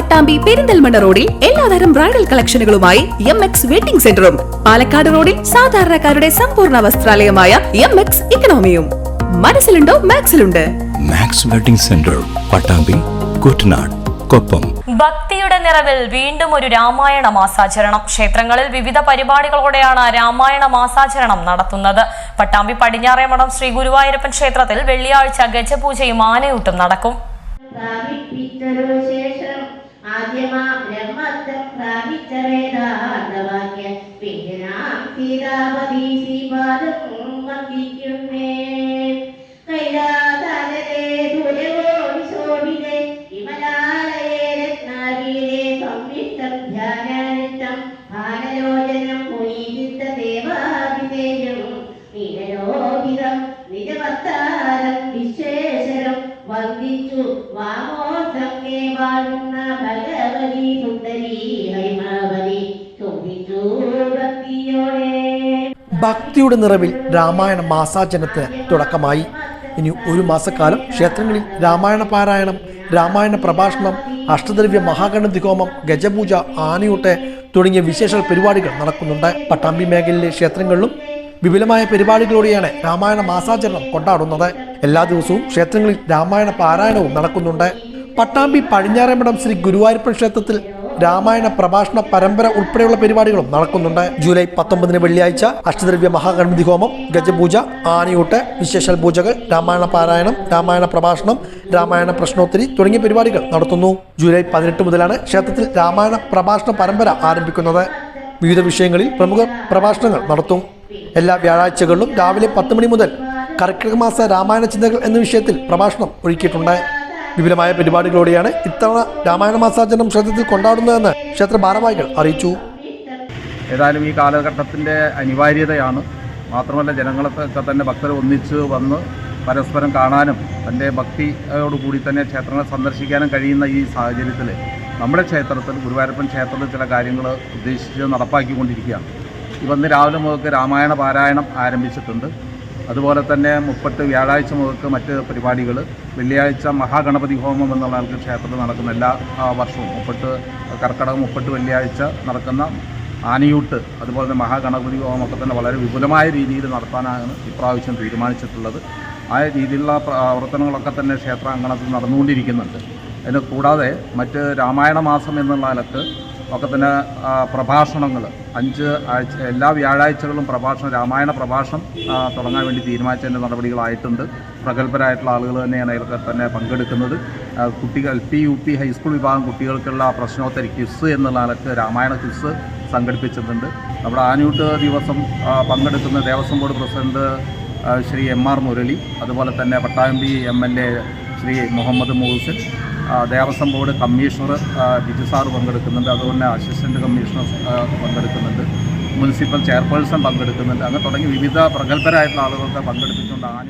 പട്ടാമ്പി പെരിന്തൽമണ്ണ റോഡിൽ എല്ലാതരം ബ്രൈഡൽ കളക്ഷനുകളുമായി എം എക്സ് വെഡിംഗ് സെന്ററും. പാലക്കാട് റോഡിൽ സാധാരണക്കാരുടെ സമ്പൂർണ വസ്ത്രാലയമായ എം എക്സ് ഇക്കണോമിയും. മനസ്സിലുണ്ടോ? മാക്സിലുണ്ട്. Max wedding centre Pattambi Kuttanad Koppam. ഭക്തിയുടെ നിറവിൽ വീണ്ടും ഒരു രാമായണ മാസാചരണം. ക്ഷേത്രങ്ങളിൽ വിവിധ പരിപാടികളോടെയാണ് രാമായണ മാസാചരണം നടത്തുന്നത്. പട്ടാമ്പി പടിഞ്ഞാറേമഠം ശ്രീ ഗുരുവായൂരപ്പൻ ക്ഷേത്രത്തിൽ വെള്ളിയാഴ്ച ഗജപൂജയും ആനയൂട്ടും നടക്കും. ആദ്യമാ ബ്രഹ്മത്വം പ്രാപിച്ച വേദാന്തവാക്യ. പിന്നെ നാം സീതാപതി ശ്രീപാദം വന്ദിക്കുന്നേ വാമോസംഗേ വാഴുന്ന ഭഗവതി സുന്ദരി ഹൈമാവതി ശോഭിച്ചു ഭക്തിയോടെ ഭക്തിയുടെ നിറവിൽ രാമായണ മാസാചനത്തിന് തുടക്കമായി. ഇനി ഒരു മാസക്കാലം ക്ഷേത്രങ്ങളിൽ രാമായണ പാരായണം രാമായണ പ്രഭാഷണം അഷ്ടദ്രവ്യ മഹാഗണതി ഹോമം ഗജപൂജ ആനയൂട്ട് തുടങ്ങിയ വിശേഷ പരിപാടികൾ നടക്കുന്നുണ്ട്. പട്ടാമ്പി മേഖലയിലെ ക്ഷേത്രങ്ങളിലും വിപുലമായ പരിപാടികളോടെയാണ് രാമായണ മാസാചരണം കൊണ്ടാടുന്നത്. എല്ലാ ദിവസവും ക്ഷേത്രങ്ങളിൽ രാമായണ പാരായണവും നടക്കുന്നുണ്ട്. പട്ടാമ്പി പടിഞ്ഞാറേമഠം ശ്രീ ഗുരുവായൂരപ്പൻ ക്ഷേത്രത്തിൽ രാമായണ പ്രഭാഷണ പരമ്പര ഉൾപ്പെടെയുള്ള പരിപാടികളും നടക്കുന്നുണ്ട്. ജൂലൈ പത്തൊമ്പതിന് വെള്ളിയാഴ്ച അഷ്ടദ്രവ്യ മഹാഗണപതി ഹോമം ഗജപൂജ ആനയൂട്ട് വിശേഷൽ പൂജകൾ രാമായണ പാരായണം രാമായണ പ്രഭാഷണം രാമായണ പ്രശ്നോത്തരി തുടങ്ങിയ പരിപാടികൾ നടത്തുന്നു. ജൂലൈ പതിനെട്ട് മുതലാണ് ക്ഷേത്രത്തിൽ രാമായണ പ്രഭാഷണ പരമ്പര ആരംഭിക്കുന്നത്. വിവിധ വിഷയങ്ങളിൽ പ്രമുഖ പ്രഭാഷണങ്ങൾ നടത്തും. എല്ലാ വ്യാഴാഴ്ചകളിലും രാവിലെ പത്ത് മണി മുതൽ കർക്കിടക മാസ രാമായണ ചിന്തകൾ എന്ന വിഷയത്തിൽ പ്രഭാഷണം ഒരുക്കിയിട്ടുണ്ട്. വിപുലമായ പരിപാടികളോടെയാണ് ഇത്തവണ രാമായണ മാസാചരണം ക്ഷേത്രത്തിൽ കൊണ്ടാടുന്നതെന്ന് ക്ഷേത്ര ഭാരവാഹികൾ അറിയിച്ചു. ഏതായാലും ഈ കാലഘട്ടത്തിന്റെ അനിവാര്യതയാണ്. മാത്രമല്ല ജനങ്ങളൊക്കെ തന്നെ ഭക്തർ ഒന്നിച്ച് വന്ന് പരസ്പരം കാണാനും തന്റെ ഭക്തിയോടുകൂടി തന്നെ ക്ഷേത്രങ്ങൾ സന്ദർശിക്കാനും കഴിയുന്ന ഈ സാഹചര്യത്തിൽ നമ്മുടെ ക്ഷേത്രത്തിൽ ഗുരുവായൂരപ്പൻ ക്ഷേത്രത്തിൽ ചില കാര്യങ്ങൾ ഉദ്ദേശിച്ച് നടപ്പാക്കിക്കൊണ്ടിരിക്കുകയാണ്. ഇപ്പം ഇന്ന് രാവിലെ മുതൽക്ക് രാമായണ പാരായണം ആരംഭിച്ചിട്ടുണ്ട്. അതുപോലെ തന്നെ മുപ്പട്ട് വ്യാഴാഴ്ച മുതൽക്ക് മറ്റ് പരിപാടികൾ വെള്ളിയാഴ്ച മഹാഗണപതി ഹോമം എന്നുള്ള ക്ഷേത്രത്തിൽ നടക്കുന്ന എല്ലാ വർഷവും മുപ്പട്ട് കർക്കടകം മുപ്പട്ട് വെള്ളിയാഴ്ച നടക്കുന്ന ആനയൂട്ട് അതുപോലെ തന്നെ മഹാഗണപതി ഹോമമൊക്കെ തന്നെ വളരെ വിപുലമായ രീതിയിൽ നടത്താനാണ് ഇപ്രാവശ്യം തീരുമാനിച്ചിട്ടുള്ളത്. ആ രീതിയിലുള്ള പ്രവർത്തനങ്ങളൊക്കെ തന്നെ ക്ഷേത്ര അങ്കണത്തിൽ നടന്നുകൊണ്ടിരിക്കുന്നുണ്ട്. അതിന് കൂടാതെ മറ്റ് രാമായണ മാസം എന്നുള്ള നിലയ്ക്ക് ഒക്കെ തന്നെ പ്രഭാഷണങ്ങൾ അഞ്ച് ആഴ്ച എല്ലാ വ്യാഴാഴ്ചകളും പ്രഭാഷണം രാമായണ പ്രഭാഷണം തുടങ്ങാൻ വേണ്ടി തീരുമാനിച്ചതിന്റെ നടപടികളായിട്ടുണ്ട്. പ്രഗത്ഭരായിട്ടുള്ള ആളുകൾ തന്നെയാണ് അതിലൊക്കെ തന്നെ പങ്കെടുക്കുന്നത്. കുട്ടികൾ L P U P high school വിഭാഗം കുട്ടികൾക്കുള്ള പ്രശ്നോത്തരി ക്വിസ് എന്നുള്ള നിലയ്ക്ക് രാമായണ ക്വിസ് സംഘടിപ്പിച്ചിട്ടുണ്ട്. നമ്മുടെ ആനൂട്ട് ദിവസം പങ്കെടുക്കുന്ന Devaswom board president Shri M R Murali അതുപോലെ തന്നെ Pattambi M L A Shri Muhammad Moosin Devaswom board commissioner Biju sir പങ്കെടുക്കുന്നുണ്ട്. അതുപോലെ അസിസ്റ്റന്റ് കമ്മീഷണർ പങ്കെടുക്കുന്നുണ്ട്. മുനിസിപ്പൽ ചെയർപേഴ്സൺ പങ്കെടുക്കുന്നുണ്ട്. അങ്ങനെ തുടങ്ങി വിവിധ പ്രഗത്ഭരായിട്ടുള്ള ആളുകളൊക്കെ പങ്കെടുപ്പിച്ചുകൊണ്ട് ആനയൂട്ട്